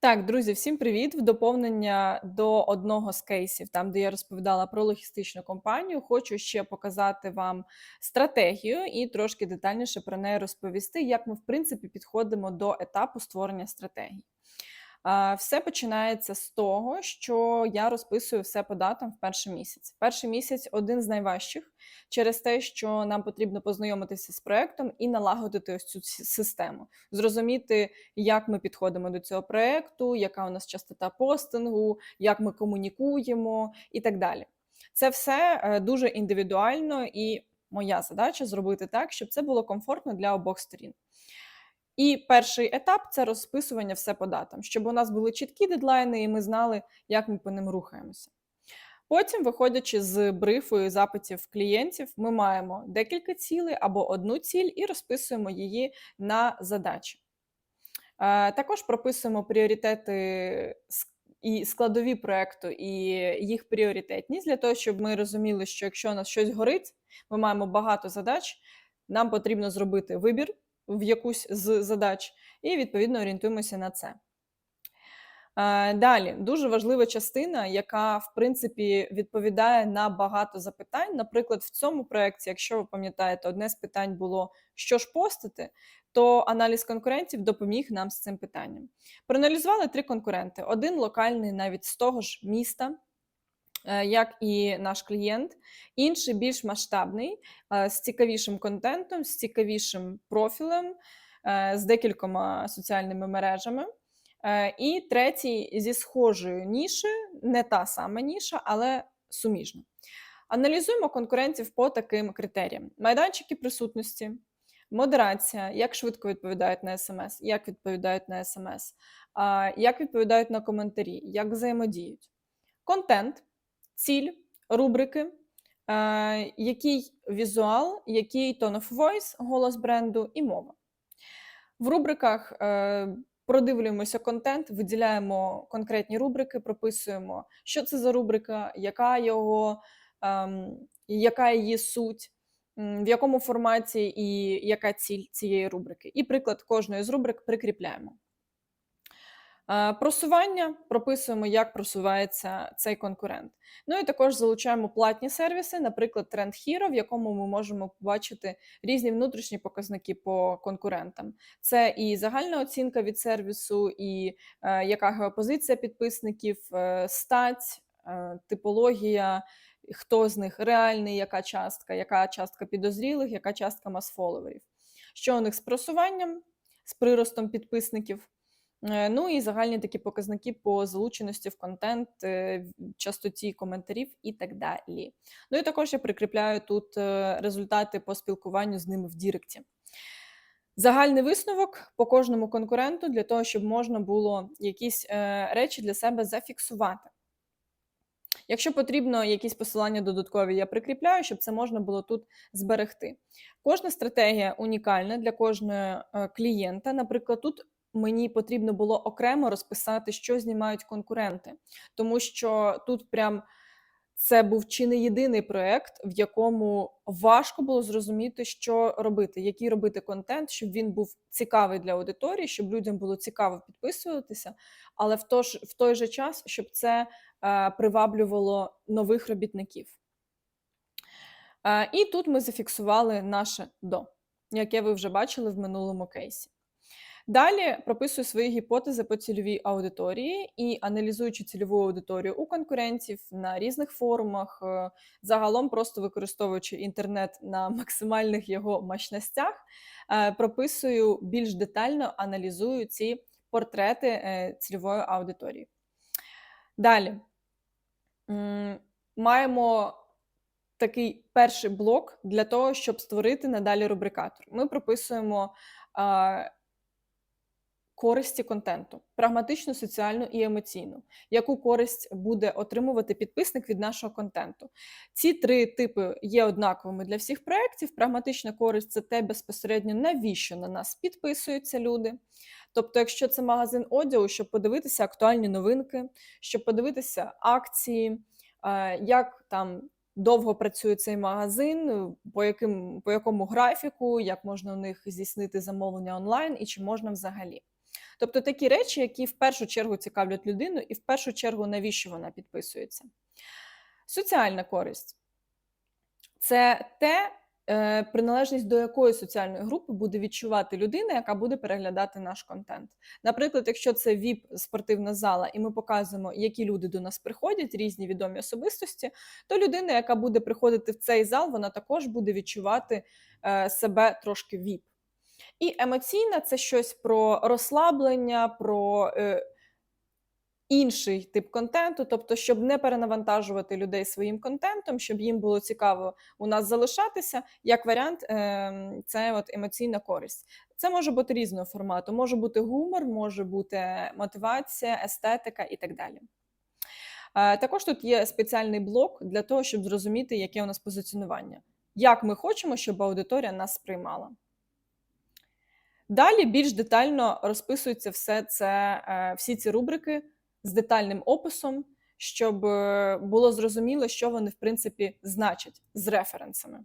Так, друзі, всім привіт! В доповнення до одного з кейсів, там де я розповідала про логістичну компанію, хочу ще показати вам стратегію і трошки детальніше про неї розповісти, як ми в принципі підходимо до етапу створення стратегії. Все починається з того, що я розписую все по датам в перший місяць. Перший місяць один з найважчих через те, що нам потрібно познайомитися з проектом і налагодити ось цю систему, зрозуміти, як ми підходимо до цього проекту, яка у нас частота постингу, як ми комунікуємо і так далі. Це все е, дуже індивідуально, і моя задача зробити так, щоб це було комфортно для обох сторін. І перший етап це розписування все по датам, щоб у нас були чіткі дедлайни, і ми знали, як ми по ним рухаємося. Потім, виходячи з брифу і запитів клієнтів, ми маємо декілька цілей або одну ціль і розписуємо її на задачі. Е, Також прописуємо пріоритети і складові проекту, і їх пріоритетність для того, щоб ми розуміли, що якщо у нас щось горить, ми маємо багато задач, нам потрібно зробити вибір в якусь з задач, і відповідно орієнтуємося на це. Е, Далі дуже важлива частина, яка в принципі відповідає на багато запитань. Наприклад, в цьому проєкті, якщо ви пам'ятаєте, одне з питань було що ж постити, то аналіз конкурентів допоміг нам з цим питанням. Проаналізували три конкуренти: один локальний, навіть з того ж міста. Е, Як і наш клієнт, інший більш масштабний, е, з цікавішим контентом, з цікавішим профілем, е, з декількома соціальними мережами. І третій зі схожою нішею, не та сама ніша, але суміжна. Аналізуємо конкурентів по таким критеріям: майданчики присутності, модерація, як швидко відповідають на смс, як відповідають на смс, як відповідають на коментарі, як взаємодіють, контент, ціль, рубрики, е, який візуал, який tone of voice, голос бренду і мова. В рубриках е, продивлюємося контент, виділяємо конкретні рубрики, прописуємо, що це за рубрика, яка його, ем, яка її суть, в якому форматі і яка ціль цієї рубрики. І приклад кожної з рубрик прикріпляємо. Е, Просування прописуємо, як просувається цей конкурент. Ну і також залучаємо платні сервіси, наприклад, Trend Hero, в якому ми можемо побачити різні внутрішні показники по конкурентам. Це і загальна оцінка від сервісу, і е, яка геопозиція підписників, е, стать, е, типологія, хто з них реальний, яка частка, яка частка підозрілих, яка частка мас-фоловерів. Що у них з просуванням, з приростом підписників. Е, Ну і загальні такі показники по залученості в контент, е, частоті коментарів і так далі. Ну і також я прикріпляю тут е, результати по спілкуванню з ними в Діректі. Загальний висновок по кожному конкуренту для того, щоб можна було якісь речі для себе зафіксувати. Якщо потрібно якісь посилання додаткові, я прикріпляю, щоб це можна було тут зберегти. Кожна стратегія унікальна для кожного клієнта. Наприклад, тут мені потрібно було окремо розписати, що знімають конкуренти, тому що тут прям це був чи не єдиний проект, в якому важко було зрозуміти, що робити, який робити контент, щоб він був цікавий для аудиторії, щоб людям було цікаво підписуватися, але в той, в той же час, щоб це е, приваблювало нових робітників. Е, і тут ми зафіксували наше до, яке ви вже бачили в минулому кейсі. Далі прописую свої гіпотези по цільовій аудиторії і аналізуючи цільову аудиторію у конкурентів на різних форумах, е, загалом просто використовуючи інтернет на максимальних його мощностях, е, прописую більш детально аналізую ці портрети е, цільової аудиторії. Далі маємо такий перший блок для того, щоб створити надалі рубрикатор. Ми прописуємо а, користі контенту, прагматичну, соціальну і емоційну, яку користь буде отримувати підписник від нашого контенту. Ці три типи є однаковими для всіх проєктів. Прагматична користь це те безпосередньо, навіщо на нас підписуються люди. Тобто, якщо це магазин одягу, щоб подивитися актуальні новинки, щоб подивитися акції, як там довго працює цей магазин, по, яким, по якому графіку, як можна у них здійснити замовлення онлайн і чи можна взагалі. Тобто такі речі, які в першу чергу цікавлять людину, і в першу чергу, навіщо вона підписується. Соціальна користь це те, е, приналежність до якої соціальної групи буде відчувати людина, яка буде переглядати наш контент. Наприклад, якщо це ВІП спортивна зала, і ми показуємо, які люди до нас приходять, різні відомі особистості, то людина, яка буде приходити в цей зал, вона також буде відчувати е, себе трошки ВІП. І емоційна це щось про розслаблення, про е, інший тип контенту, тобто, щоб не перенавантажувати людей своїм контентом, щоб їм було цікаво у нас залишатися. Як варіант, е, це от емоційна користь. Це може бути різного формату. Може бути гумор, може бути мотивація, естетика і так далі. Е, Також тут є спеціальний блок для того, щоб зрозуміти, яке у нас позиціонування. Як ми хочемо, щоб аудиторія нас сприймала. Далі більш детально розписується все це, е, всі ці рубрики з детальним описом, щоб е, було зрозуміло, що вони, в принципі, значать з референсами.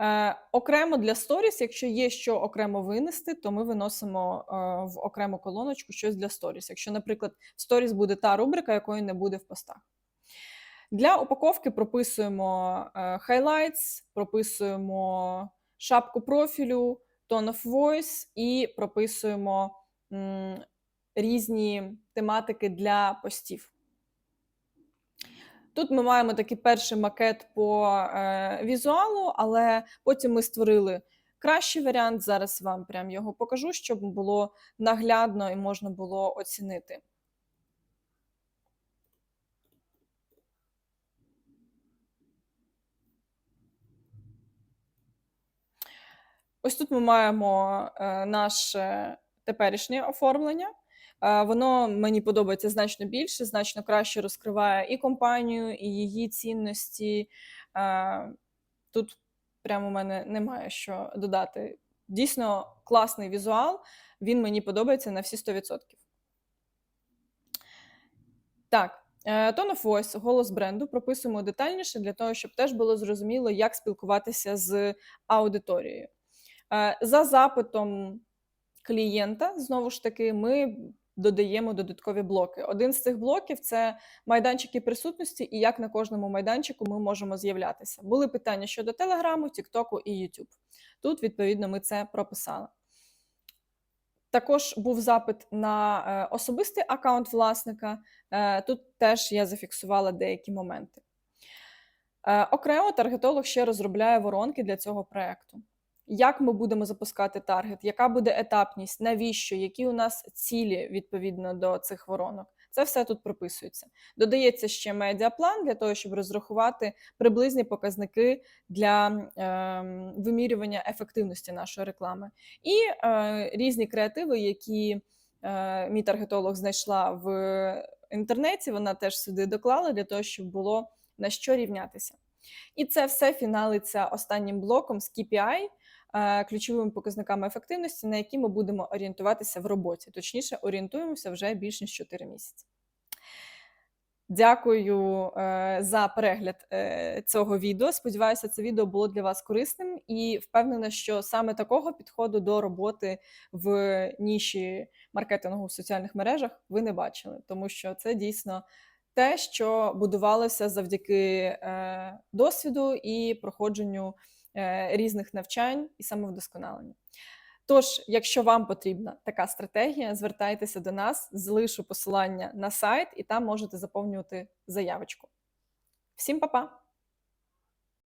Е, окремо для сторіс, якщо є що окремо винести, то ми виносимо в окрему колоночку щось для сторіс. Якщо, наприклад, в сторіс буде та рубрика, якої не буде в постах. Для упаковки прописуємо highlights, прописуємо шапку профілю, tone of voice і прописуємо м, різні тематики для постів. Тут ми маємо такий перший макет по е, візуалу, але потім ми створили кращий варіант. Зараз вам прям його покажу, щоб було наглядно і можна було оцінити. Ось тут ми маємо е, наше теперішнє оформлення. Е, Воно мені подобається значно більше, значно краще розкриває і компанію, і її цінності. Е, Тут прямо у мене немає що додати. Дійсно класний візуал, він мені подобається на всі 100%. Так, Tone of Voice, голос бренду, прописуємо детальніше для того, щоб теж було зрозуміло, як спілкуватися з аудиторією. Е, За запитом клієнта, знову ж таки, ми додаємо додаткові блоки. Один з цих блоків це майданчики присутності, і як на кожному майданчику ми можемо з'являтися. Були питання щодо Телеграму, Тіктоку і YouTube. Тут, відповідно, ми це прописали. Також був запит на е, особистий аккаунт власника. Е, Тут теж я зафіксувала деякі моменти. Окремо таргетолог ще розробляє воронки для цього проекту. Як ми будемо запускати таргет, яка буде етапність, навіщо, які у нас цілі відповідно до цих воронок? Це все тут прописується. Додається ще медіаплан для того, щоб розрахувати приблизні показники для е, вимірювання ефективності нашої реклами, і е, різні креативи, які е, мій таргетолог знайшла в інтернеті. Вона теж сюди доклала для того, щоб було на що рівнятися. І це все фіналиться останнім блоком з KPI, ключовими показниками ефективності, на які ми будемо орієнтуватися в роботі. Точніше, орієнтуємося вже більш ніж 4 місяці. Дякую е, за перегляд е, цього відео. Сподіваюся, це відео було для вас корисним і впевнена, що саме такого підходу до роботи в ніші маркетингу в соціальних мережах ви не бачили, тому що це дійсно те, що будувалося завдяки е, досвіду і проходженню е, різних навчань і самовдосконалення. Тож, якщо вам потрібна така стратегія, звертайтеся до нас, залишу посилання на сайт, і там можете заповнювати заявочку. Всім па-па!